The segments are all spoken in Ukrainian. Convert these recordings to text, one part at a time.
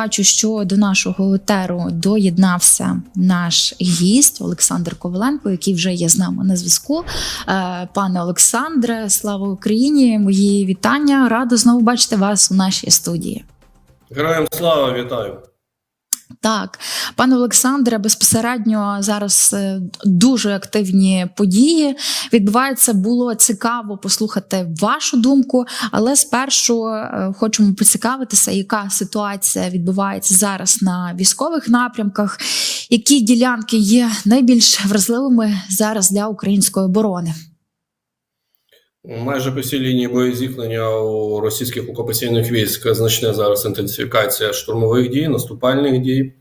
Бачу, що до нашого етеру доєднався наш гість Олександр Коваленко, який вже є з нами на зв'язку. Е, Пане Олександре, слава Україні! Мої вітання. Рада знову бачити вас у нашій студії. Героям слава вітаю. Так, пане Олександре, безпосередньо зараз е, дуже активні події відбуваються. Було цікаво послухати вашу думку, але спершу е, хочемо поцікавитися, яка ситуація відбувається зараз на військових напрямках, які ділянки є найбільш вразливими зараз для української оборони. Майже по всій лінії боєзіткнення у російських окупаційних військ значна зараз інтенсифікація штурмових дій, наступальних дій.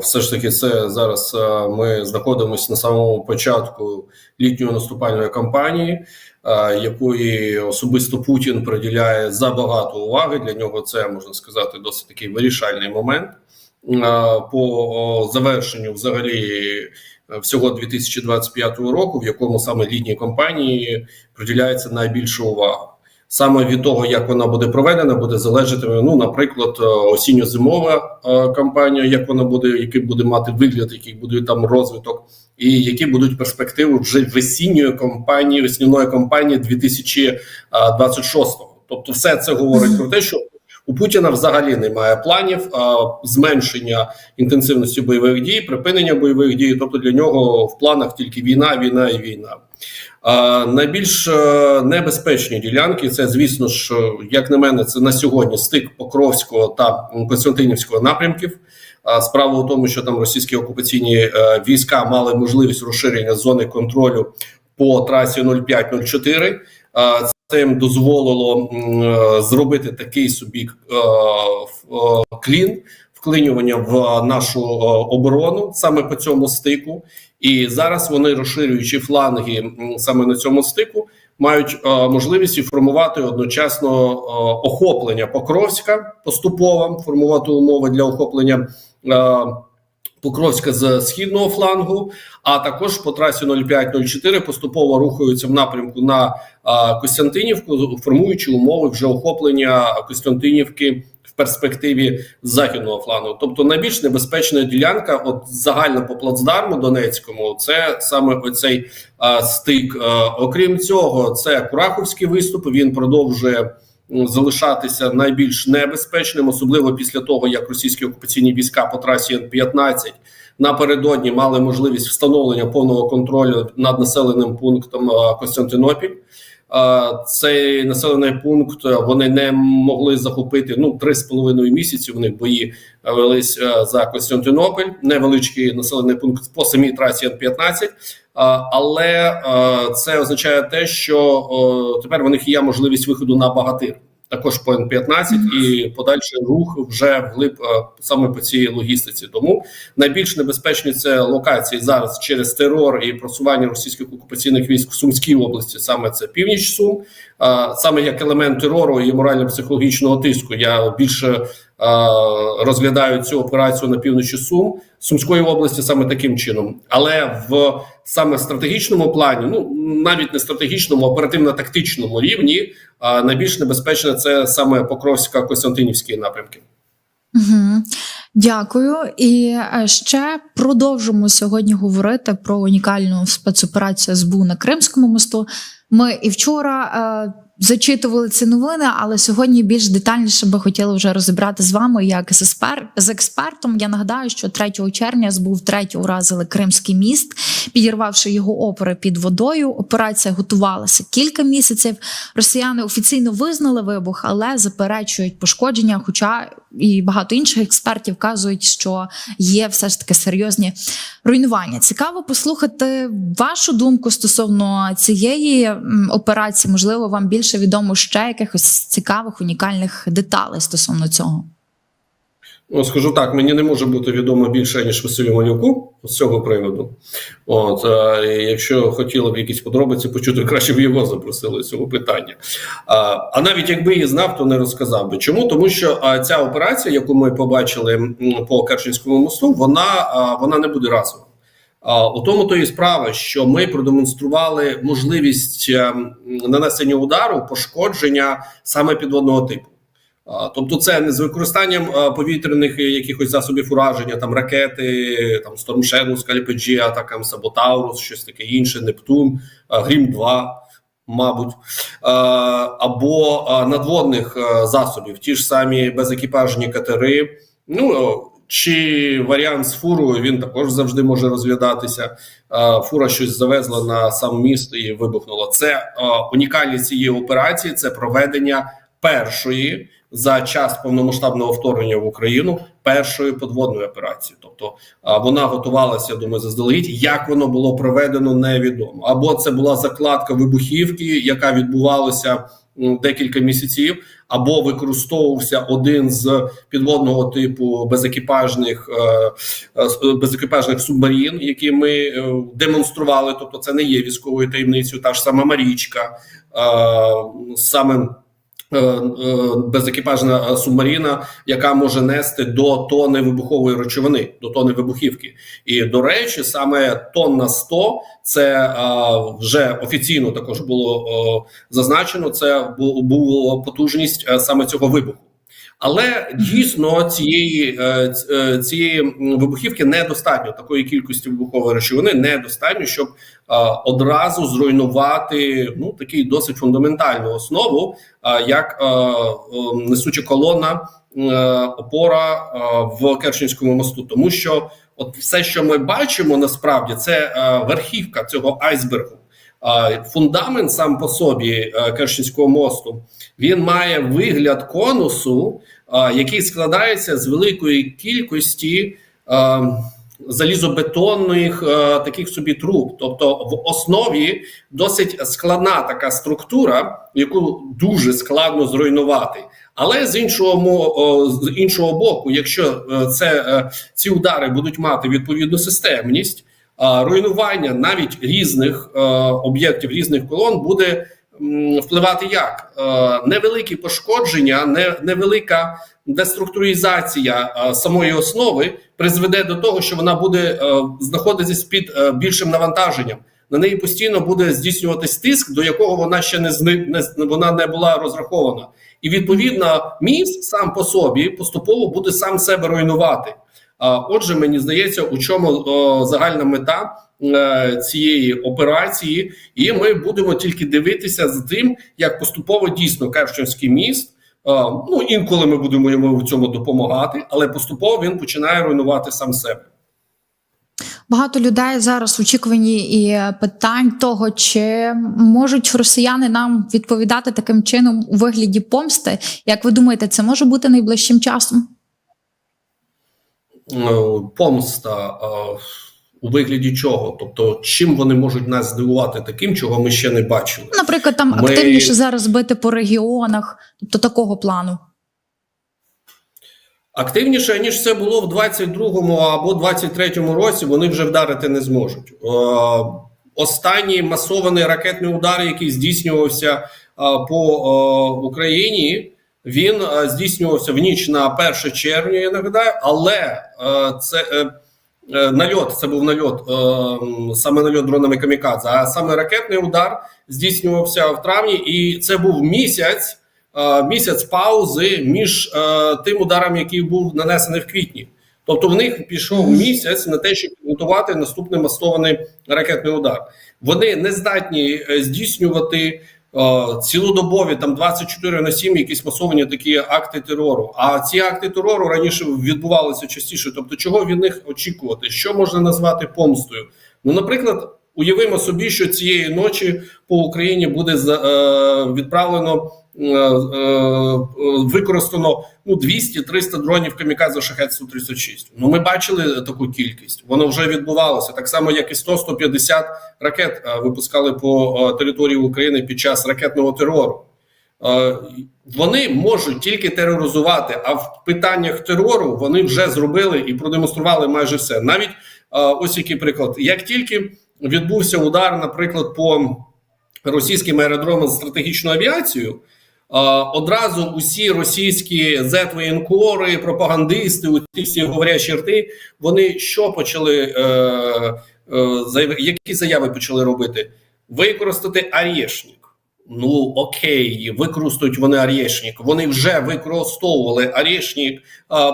Все ж таки, це зараз ми знаходимося на самому початку літньої наступальної кампанії, якої особисто Путін приділяє забагато уваги. Для нього це можна сказати досить такий вирішальний момент. По завершенню взагалі всього 2025 року, в якому саме літній кампанії приділяється найбільша увага. Саме від того, як вона буде проведена, буде залежати, ну, наприклад, е, осінньо-зимова е, кампанія, як вона буде, який буде мати вигляд, який буде там розвиток, і які будуть перспективи вже весінньої кампанії, весняної кампанії 2026-го. Тобто, все це говорить про те, що у Путіна взагалі немає планів зменшення інтенсивності бойових дій, припинення бойових дій. Тобто для нього в планах тільки війна, війна і війна. Найбільш е, небезпечні ділянки це, звісно ж, як на мене, це на сьогодні стик Покровського та Константинівського напрямків. Справа у тому, що там російські окупаційні е, війська мали можливість розширення зони контролю по трасі 0504. 04 цим дозволило е, зробити такий собі е, е, клін. Вклинювання в нашу оборону саме по цьому стику, і зараз вони розширюючи фланги саме на цьому стику, мають можливість формувати одночасно охоплення Покровська поступово формувати умови для охоплення е, Покровська з східного флангу, а також по трасі 0504 поступово рухаються в напрямку на Костянтинівку, формуючи умови вже охоплення Костянтинівки в перспективі західного флангу. Тобто найбільш небезпечна ділянка, от загально по плацдарму Донецькому, це саме оцей стик. А, окрім цього, це Кураховський виступ. Він продовжує залишатися найбільш небезпечним, особливо після того, як російські окупаційні війська по трасі Н-15 напередодні мали можливість встановлення повного контролю над населеним пунктом Костянтинопіль. Цей населений пункт вони не могли захопити ну три з половиною місяці. У них бої а, велись за Костянтинополь, невеличкий населений пункт по самій трасі Н-15. Але це означає те, що тепер у них є можливість виходу на багатир. Також по Н-15 і подальший рух вже вглиб саме по цій логістиці. Тому найбільш небезпечні це локації зараз через терор і просування російських окупаційних військ в Сумській області. Саме це північ Сум, а, саме як елемент терору і морально-психологічного тиску. Я більше а, розглядаю цю операцію на півночі Сум Сумської області саме таким чином, але в саме стратегічному плані, ну навіть не стратегічному, оперативно-тактичному рівні, найбільш небезпечне це саме Покровська Костянтинівські напрямки. Угу. Дякую. І е, ще продовжимо сьогодні говорити про унікальну спецоперацію СБУ на Кримському мосту. Ми і вчора е, зачитували ці новини, але сьогодні більш детальніше би хотіли вже розібрати з вами, як з, експертом. Я нагадаю, що 3 червня СБУ втретє уразили Кримський міст, підірвавши його опори під водою. Операція готувалася кілька місяців. Росіяни офіційно визнали вибух, але заперечують пошкодження. Хоча і багато інших експертів вказують, що є все ж таки серйозні руйнування. Цікаво послухати вашу думку стосовно цієї операції. Можливо, вам більше відомо ще якихось цікавих унікальних деталей стосовно цього. Ну, скажу так, мені не може бути відомо більше ніж Василю Малюку з цього приводу. От е, якщо хотіли б якісь подробиці почути, краще б його запросили з цього питання. А, а навіть якби і знав, то не розказав би. Чому? Тому що а, ця операція, яку ми побачили по Керченському мосту, вона, а, вона не буде разова. У тому то і справа, що ми продемонстрували можливість ем, нанесення удару, пошкодження саме підводного типу. Тобто, це не з використанням повітряних е, якихось засобів ураження, там ракети, там Shadow, Скальпеджі, атакам Саботаурус, щось таке інше, Нептун, Грім 2 мабуть, Е, або е, надводних е, засобів, ті ж самі безекіпажні катери. Ну чи варіант з фурою він також завжди може розглядатися. Фура щось завезла на сам міст і вибухнула. Це унікальність цієї операції. Це проведення першої за час повномасштабного вторгнення в Україну першої подводної операції. Тобто вона готувалася, я думаю, заздалегідь. Як воно було проведено, невідомо. Або це була закладка вибухівки, яка відбувалася декілька місяців, або використовувався один з підводного типу безекіпажних е, е, безекіпажних субмарін, які ми е, демонстрували. Тобто, це не є військовою таємницею. Та ж сама Марічка, е, саме е, е, безекіпажна е, субмарина, яка може нести до тони вибухової речовини, до тони вибухівки. І до речі, саме тонна 100 це е, вже офіційно також було е, зазначено. Це бу- була потужність е, саме цього вибуху. Але дійсно цієї е, е, цієї вибухівки недостатньо такої кількості вибухової речовини, недостатньо, щоб е, одразу зруйнувати ну такий досить фундаментальну основу, е, як е, е, несуча колона е, опора е, в Керченському мосту, тому що от все, що ми бачимо, насправді це е, верхівка цього айсбергу. Фундамент сам по собі е, Керченського мосту він має вигляд конусу, який складається з великої кількості залізобетонних а, таких собі труб. Тобто, в основі досить складна така структура, яку дуже складно зруйнувати. Але з іншого з іншого боку, якщо е, це е, ці удари будуть мати відповідну системність, руйнування навіть різних е, об'єктів, різних колон буде впливати як Е, невеликі пошкодження, не, невелика деструктуризація е, самої основи призведе до того, що вона буде е, знаходитись під більшим навантаженням. На неї постійно буде здійснюватись тиск, до якого вона ще не зни, не вона не була розрахована, і відповідно міст сам по собі поступово буде сам себе руйнувати. А отже, мені здається, у чому загальна мета цієї операції, і ми будемо тільки дивитися за тим, як поступово дійсно Керченський міст. е, ну інколи ми будемо йому в цьому допомагати, але поступово він починає руйнувати сам себе. Багато людей зараз в очікуванні і питань того, чи можуть росіяни нам відповідати таким чином у вигляді помсти. Як ви думаєте, це може бути найближчим часом? Е, помста е, у вигляді чого? Тобто, чим вони можуть нас здивувати таким, чого ми ще не бачили? Наприклад, там Ми- активніше зараз бити по регіонах, тобто такого плану. Активніше ніж це було в 22-му або 23-му році. Вони вже вдарити не зможуть. Е, останній масований ракетний удар, який здійснювався е, по е, Україні, він здійснювався в ніч на 1 червня. Я нагадаю, але це. Е, Нальот, це був нальот, е, саме нальот дронами камікадзе, а саме ракетний удар здійснювався в травні, і це був місяць, е, місяць паузи між тим ударом, який був нанесений в квітні. Тобто в них пішов місяць на те, щоб підготувати наступний масований ракетний удар. Вони не здатні здійснювати цілодобові там 24 на 7 якісь масовані такі акти терору. А ці акти терору раніше відбувалися частіше. Тобто, чого від них очікувати? Що можна назвати помстою? Ну, наприклад, уявимо собі, що цієї ночі по Україні буде е, відправлено. Е, е, Використано ну 200-300 дронів камікадзе шахет су 36 Ну ми бачили таку кількість. Воно вже відбувалося так само, як і 100-150 ракет е, випускали по території України під час ракетного терору. Вони можуть тільки тероризувати, а в питаннях терору вони вже зробили і продемонстрували майже все. Навіть ось який приклад: як тільки відбувся удар, наприклад, по російським аеродромам з стратегічною авіацією. Одразу усі російські зет-воєнкори, пропагандисти, ті всі говорячі рти, вони що почали е, е, які заяви почали робити? Використати арешник. Ну окей, використають вони Арєшнік. Вони вже використовували Арєшнік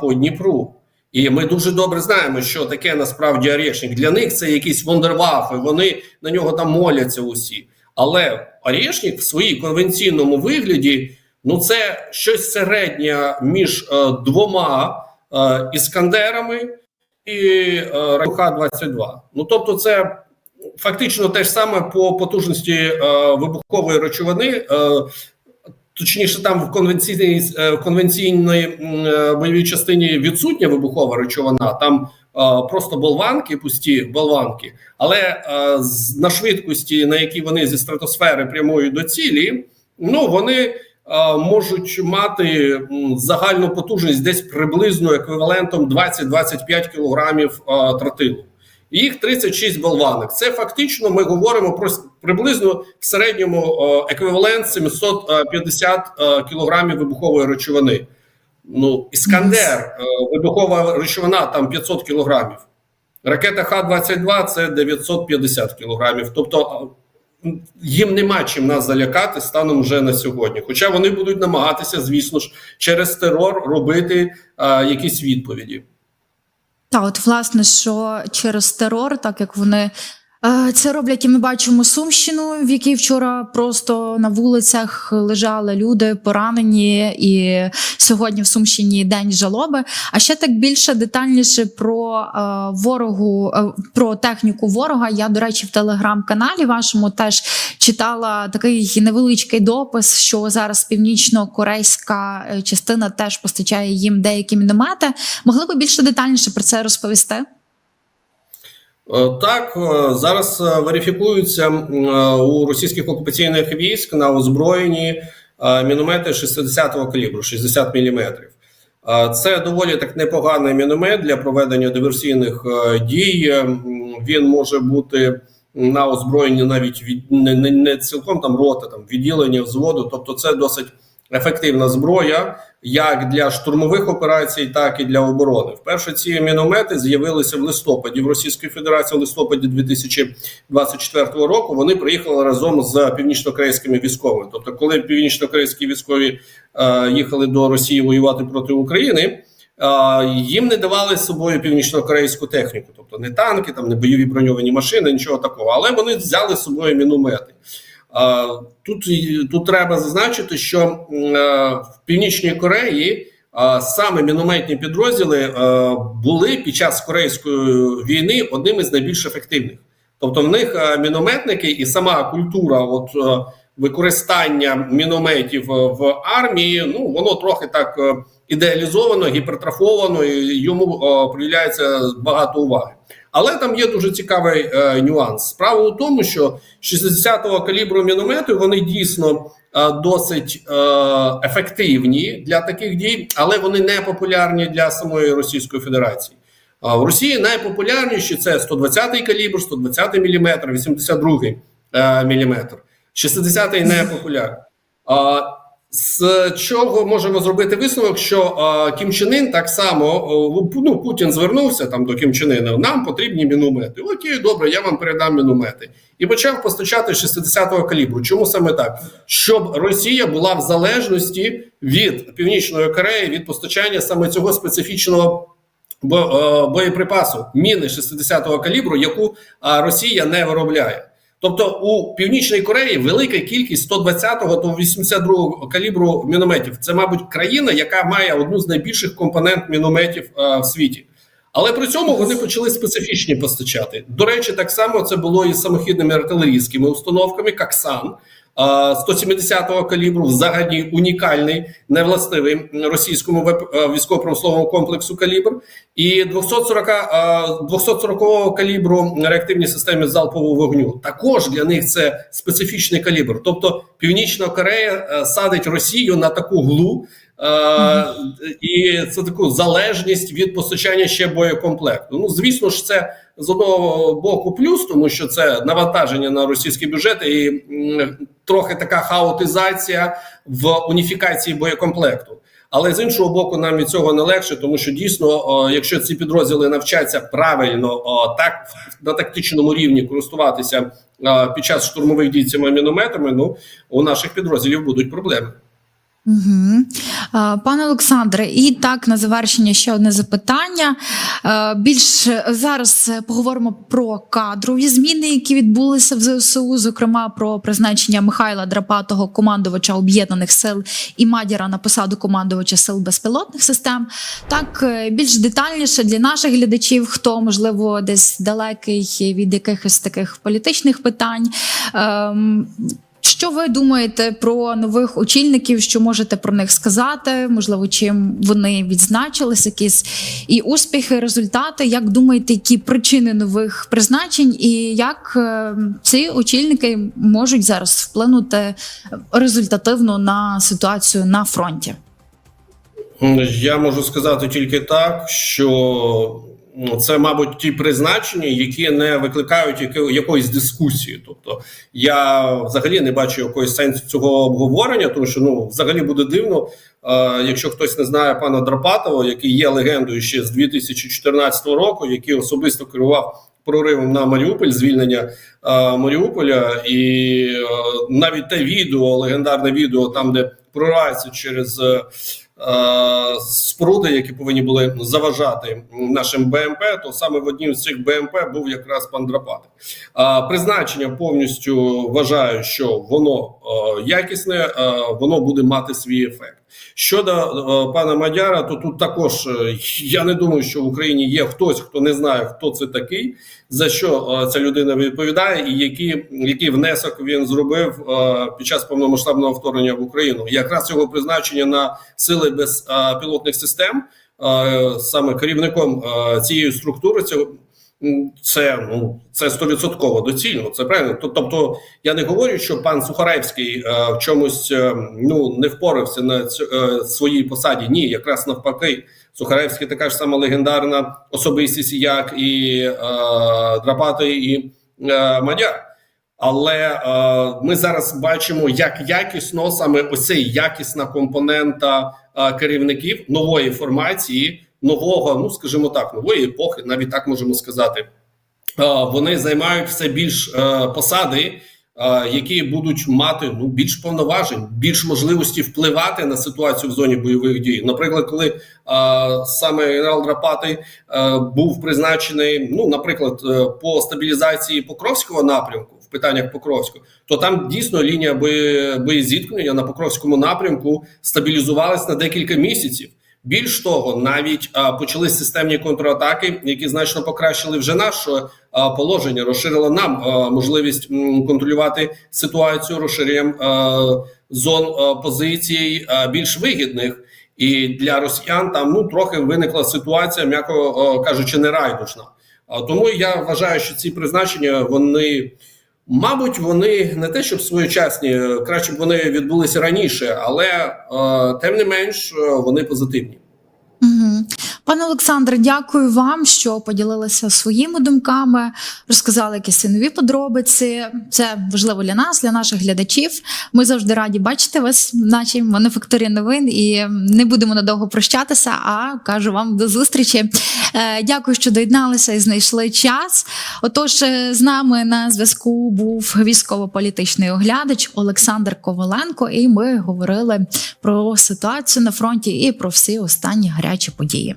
по Дніпру. І ми дуже добре знаємо, що таке насправді Арєшнік. Для них це якісь вондервафи, вони на нього там моляться усі. Але Арєшнік в своїй конвенційному вигляді ну це щось середнє між е, двома е, іскандерами і е, Х-22. Ну тобто, це фактично те ж саме по потужності е, вибухової речовини. Е, Точніше, там в конвенційній е, в конвенційній е, бойовій частині відсутня вибухова речовина, там просто болванки, пусті болванки, але е, на швидкості, на якій вони зі стратосфери прямують до цілі, ну вони е, можуть мати загальну потужність десь приблизно еквівалентом 20-25 кілограмів е, тротилу. Їх 36 болванок. Це фактично ми говоримо про приблизно в середньому е, еквівалент 750 е, кілограмів вибухової речовини. Ну, Іскандер, е, вибухова речовина там 500 кілограмів. Ракета Х-22 це 950 кілограмів. Тобто е, їм нема чим нас залякати станом вже на сьогодні. Хоча вони будуть намагатися, звісно ж, через терор робити е, якісь відповіді. Та, от власне, що через терор, так як вони це роблять, і ми бачимо Сумщину, в якій вчора просто на вулицях лежали люди поранені, і сьогодні в Сумщині день жалоби. А ще так більше детальніше про е, ворогу, е, про техніку ворога. Я, до речі, в телеграм-каналі вашому теж читала такий невеличкий допис, що зараз північно-корейська е, частина теж постачає їм деякі міномети. Могли би більше детальніше про це розповісти? Е, Так, е, зараз е, верифікуються у російських окупаційних військ на озброєнні е, міномети 60-го калібру, 60 мм. Це доволі так непоганий міномет для проведення диверсійних дій. Він може бути на озброєнні навіть від не, не, не цілком там рота, там відділення взводу. Тобто, це досить ефективна зброя як для штурмових операцій, так і для оборони. Вперше ці міномети з'явилися в листопаді в Російській Федерації в листопаді 2024 року. Вони приїхали разом з північнокорейськими військовими. Тобто, коли північнокорейські військові е, їхали до Росії воювати проти України. е, Їм не давали з собою північнокорейську техніку, тобто не танки, там не бойові броньовані машини, нічого такого. Але вони взяли з собою міномети. Тут, тут треба зазначити, що е, в Північній Кореї саме мінометні підрозділи е, були під час корейської війни одним із найбільш ефективних. Тобто, в них е, мінометники і сама культура, от використання мінометів в армії, ну воно трохи так ідеалізовано, гіпертрофовано, і йому приділяється багато уваги. Але там є дуже цікавий е, нюанс. Справа у тому, що 60-го калібру міномети вони дійсно е, досить е, ефективні для таких дій, але вони не популярні для самої Російської Федерації. А в Росії найпопулярніші це 120-й калібр, 120 мм, 82-й е, мм. 60-й не популярний. З чого можемо зробити висновок, що е, Кім Чен Ін так само е, ну, Путін звернувся там до Кім Чен Іна, Нам потрібні міномети. Окей, добре, я вам передам міномети. І почав постачати 60-го калібру. Чому саме так? Щоб Росія була в залежності від Північної Кореї від постачання саме цього специфічного е, боєприпасу міни 60-го калібру, яку Росія не виробляє. Тобто у Північній Кореї велика кількість 120-го то 82-го калібру мінометів. Це, мабуть, країна, яка має одну з найбільших компонент мінометів е, в світі. Але при цьому вони почали специфічні постачати. До речі, так само це було і з самохідними артилерійськими установками, Каксан. 170-го калібру, взагалі унікальний, невластивий російському військово-промисловому комплексу калібр, і 240 240-го калібру реактивні системи залпового вогню. Також для них це специфічний калібр. Тобто Північна Корея е, садить Росію на таку глу. Е, і це таку залежність від постачання ще боєкомплекту. Ну звісно ж, це з одного боку плюс, тому що це навантаження на російський бюджет і трохи така хаотизація в уніфікації боєкомплекту. Але з іншого боку, нам від цього не легше, тому що дійсно, якщо ці підрозділи навчаться правильно так на тактичному рівні користуватися під час штурмових дій цими мінометами, ну у наших підрозділів будуть проблеми. Угу. Пане Олександре, і так на завершення ще одне запитання. Е, Більш зараз поговоримо про кадрові зміни, які відбулися в ЗСУ, зокрема про призначення Михайла Драпатого, командувача об'єднаних сил і Мадіра на посаду командувача сил безпілотних систем. Так е, більш детальніше для наших глядачів, хто можливо десь далекий від якихось таких політичних питань. Що ви думаєте про нових очільників? Що можете про них сказати? Можливо, чим вони відзначились, якісь і успіхи, результати? Як думаєте, які причини нових призначень, і як е, ці очільники можуть зараз вплинути результативно на ситуацію на фронті? Я можу сказати тільки так, що це, мабуть, ті призначення, які не викликають якоїсь дискусії. Тобто, я взагалі не бачу якогось сенсу цього обговорення, тому що ну взагалі буде дивно, е, якщо хтось не знає пана Драпатова, який є легендою ще з 2014 року, який особисто керував. Проривом на Маріуполь, звільнення е, Маріуполя, і е, навіть те відео, легендарне відео, там де проривається через е, споруди, які повинні були заважати нашим БМП, то саме в одній з цих БМП був якраз пан Драпатик. Призначення повністю вважаю, що воно е, якісне, е, воно буде мати свій ефект. Щодо е, пана Мадяра, то тут також е, я не думаю, що в Україні є хтось, хто не знає, хто це такий, за що е, ця людина відповідає, і який, який внесок він зробив під час повномасштабного вторгнення в Україну. Якраз його призначення на сили безпілотних систем, е, саме керівником цієї структури, цього це ну це стовідсотково доцільно. Це правильно. Тобто я не говорю, що пан Сухаревський е, в чомусь е, ну не впорався на е, своїй посаді. Ні, якраз навпаки, Сухаревський така ж сама легендарна особистість, як і е, Драпатий і е, Мадяр. Але е, ми зараз бачимо, як якісно саме ось цей якісна компонента е, керівників нової формації, нового, ну скажімо так, нової епохи, навіть так можемо сказати. Вони займають все більш е, посади, е, які будуть мати ну більш повноважень, більш можливості впливати на ситуацію в зоні бойових дій. Наприклад, коли е, саме генерал Драпатий е, був призначений, ну наприклад, по стабілізації Покровського напрямку в питаннях Покровського, то там дійсно лінія бої, боєзіткнення на Покровському напрямку стабілізувалась на декілька місяців. Більш того, навіть а, почались системні контратаки, які значно покращили вже наше положення, розширило нам можливість контролювати ситуацію розширенням зон позицій більш вигідних. І для росіян там ну трохи виникла ситуація, м'яко кажучи, нерайдушна. А тому я вважаю, що ці призначення вони. Мабуть, вони не те, щоб своєчасні, краще б вони відбулися раніше, але е, тим не менш е, вони позитивні. Угу. Пане Олександре, дякую вам, що поділилися своїми думками, розказали якісь нові подробиці. Це важливо для нас, для наших глядачів. Ми завжди раді бачити вас в нашій мануфактурі новин і не будемо надовго прощатися. А кажу вам до зустрічі. Е, Дякую, що доєдналися і знайшли час. Отож, е, з нами на зв'язку був військово-політичний оглядач Олександр Коваленко, і ми говорили про ситуацію на фронті і про всі останні гарячі події.